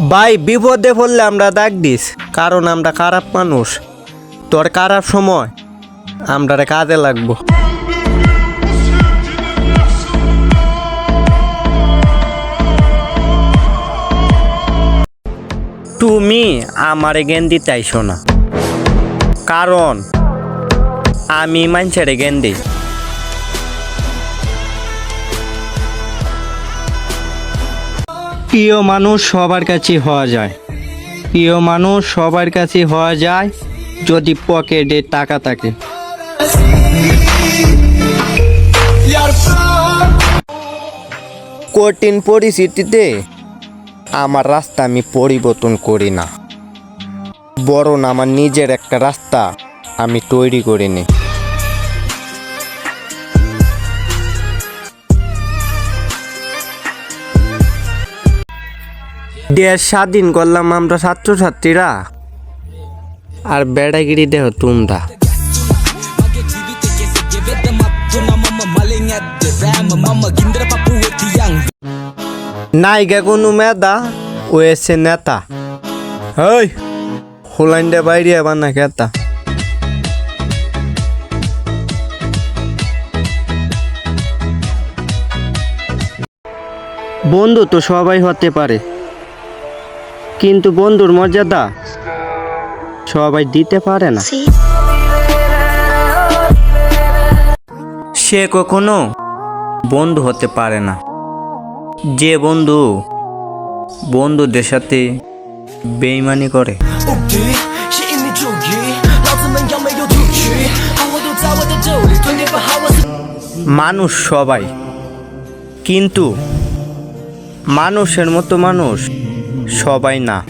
ভাই, বিপদে পড়লে আমরা ডাক দিস, কারণ আমরা খারাপ মানুষ। তোর খারাপ সময় আমরা কাজে লাগবো। তুমি আমারে জ্ঞান দিতে আইসো না, কারণ আমি মানুষের জ্ঞান দিই। প্রিয় মানুষ সবার কাছে হওয়া যায়। প্রিয় মানুষ সবার কাছে হওয়া যায় যদি পকেটে টাকা থাকে। কঠিন পরিস্থিতিতে আমার রাস্তা আমি পরিবর্তন করি না। বরং আমার নিজের একটা রাস্তা আমি তৈরি করে দেশ স্বাধীন করলাম আমরা ছাত্রছাত্রীরা। আর বেড়াগিরি দেহ তোমরা। নাইগা কোনো মেদা ও এসে নেতা। হই হোলাইন্ডে বাইরে আবার না কেতা। বন্ধু তো সবাই হতে পারে। কিন্তু বন্ধুর মর্যাদা সবাই দিতে পারে না। সে কখনো বন্ধু হতে পারে না। যে বন্ধু বন্ধুদের সাথে বেইমানি করে। মানুষ সবাই কিন্তু মানুষের মতো মানুষ সবাই না।